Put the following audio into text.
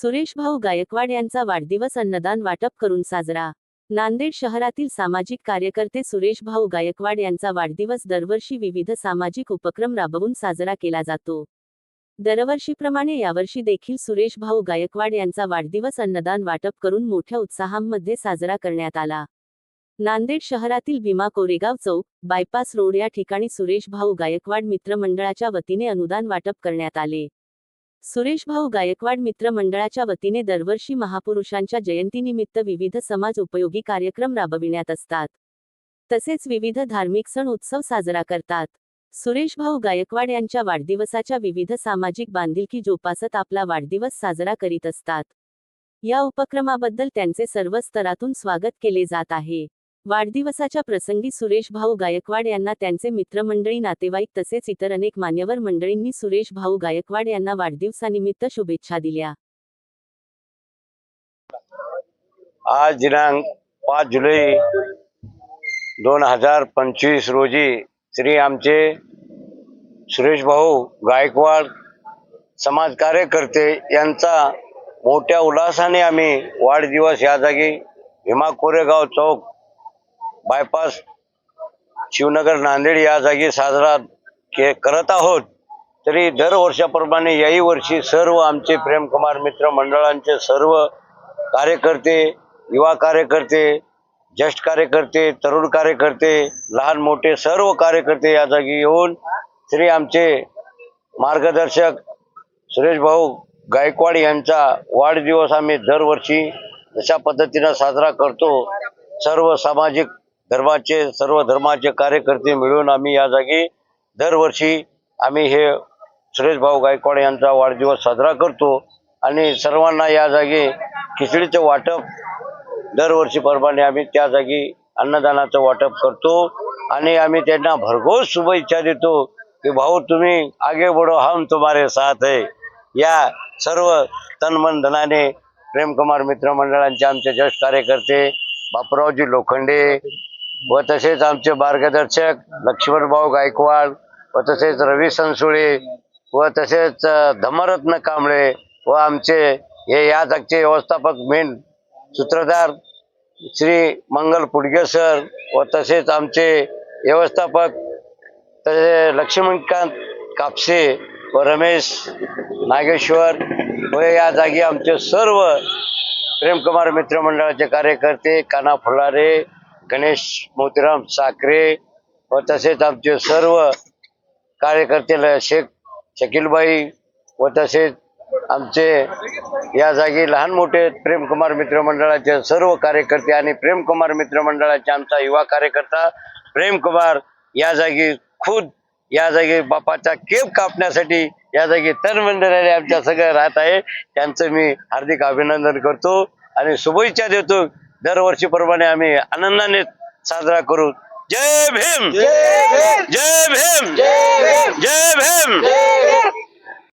सुरेश भाऊ गायकवाड यांचा वाढदिवस अन्नदान वाटप करून साजरा. नांदेड शहरातील सामाजिक कार्यकर्ते सुरेश भाऊ गायकवाड यांचा वाढदिवस दरवर्षी विविध सामाजिक उपक्रम राबवून साजरा केला जातो. दरवर्षीप्रमाणे यावर्षी देखील सुरेश भाऊ गायकवाड यांचा वाढदिवस अन्नदान वाटप करून मोठ्या उत्साहामध्ये साजरा करण्यात आला. नांदेड शहरातील भीमा कोरेगाव चौक बायपास रोड या ठिकाणी सुरेश भाऊ गायकवाड मित्रमंडळाच्या वतीने अनुदान वाटप करण्यात आले. सुरेश भाऊ गायकवाड मित्र मंडळाच्या वतीने दरवर्षी महापुरुषांच्या जयंतीनिमित्त विविध समाज उपयोगी कार्यक्रम राबविण्यात असतात. तसेच विविध धार्मिक सण उत्सव साजरा करतात. सुरेश भाऊ गायकवाड यांच्या वाढदिवसाच्या विविध सामाजिक बांधिलकी जोपासत आपला वाढदिवस साजरा करीत असतात. या उपक्रमाबद्दल त्यांचे सर्व स्तरातून स्वागत केले जात आहे. वाढदिवसाच्या प्रसंगी सुरेश भाऊ गायकवाड यांना त्यांचे मित्रमंडळी नातेवाईक तसेच इतर अनेक मान्यवर मंडळींनी सुरेश भाऊ गायकवाड यांना वाढदिवसानिमित्त शुभेच्छा दिल्या. आज दिनांक पाच जुलै दोन हजार पंचवीस रोजी श्री आमचे सुरेश भाऊ गायकवाड समाज कार्यकर्ते यांचा मोठ्या उल्हासाने आम्ही वाढदिवस या जागी भीमा कोरेगाव चौक बायपास शिवनगर नांदेड या जागी साजरा के करत आहोत. तरी दरवर्षाप्रमाणे याही वर्षी सर्व आमचे प्रेमकुमार मित्र मंडळांचे सर्व कार्यकर्ते युवा कार्यकर्ते ज्येष्ठ कार्यकर्ते तरुण कार्यकर्ते लहान मोठे सर्व कार्यकर्ते या जागी येऊन श्री आमचे मार्गदर्शक सुरेश भाऊ गायकवाड यांचा वाढदिवस आम्ही दरवर्षी जशा पद्धतीनं साजरा करतो सर्व सामाजिक धर्माचे सर्व धर्माचे कार्यकर्ते मिळून आम्ही या जागी दरवर्षी आम्ही हे सुरेश भाऊ गायकवाड यांचा वाढदिवस साजरा करतो आणि सर्वांना या जागी खिचडीचं वाटप दरवर्षीप्रमाणे आम्ही त्या जागी अन्नदानाचं वाटप करतो आणि आम्ही त्यांना भरघोस शुभेच्छा देतो की भाऊ तुम्ही आगे बढो हम तुम्हारे साथ आहे या सर्व तन मन धनाने प्रेमकुमार मित्रमंडळांचे आमचे ज्येष्ठ कार्यकर्ते बापरावजी लोखंडे व तसेच आमचे मार्गदर्शक लक्ष्मणभाऊ गायकवाड व तसेच रवी संसुळे व तसेच धमरत्न कांबळे व आमचे हे या जागचे व्यवस्थापक मेन सूत्रधार श्री मंगल पुडगे सर व तसेच आमचे व्यवस्थापक तसे लक्ष्मणकांत कापसे व रमेश नागेश्वर व या जागी आमचे सर्व प्रेमकुमार मित्रमंडळाचे कार्यकर्ते काना फुलारे गणेश मोतीराम साखरे व तसेच आमचे सर्व कार्यकर्ते शेख शकीलबाई व तसेच आमचे या जागी लहान मोठे प्रेमकुमार मित्रमंडळाचे सर्व कार्यकर्ते आणि प्रेमकुमार मित्रमंडळाचे आमचा युवा कार्यकर्ता प्रेमकुमार या जागी खुद या जागी बापाचा केप कापण्यासाठी या जागी तनमंडळाने आमच्या सगळं राहत आहे. त्यांचं मी हार्दिक अभिनंदन करतो आणि शुभेच्छा देतो. दरवर्षीप्रमाणे आम्ही आनंदाने साजरा करू. जय भीम! जय भीम! जय भीम! जय भीम!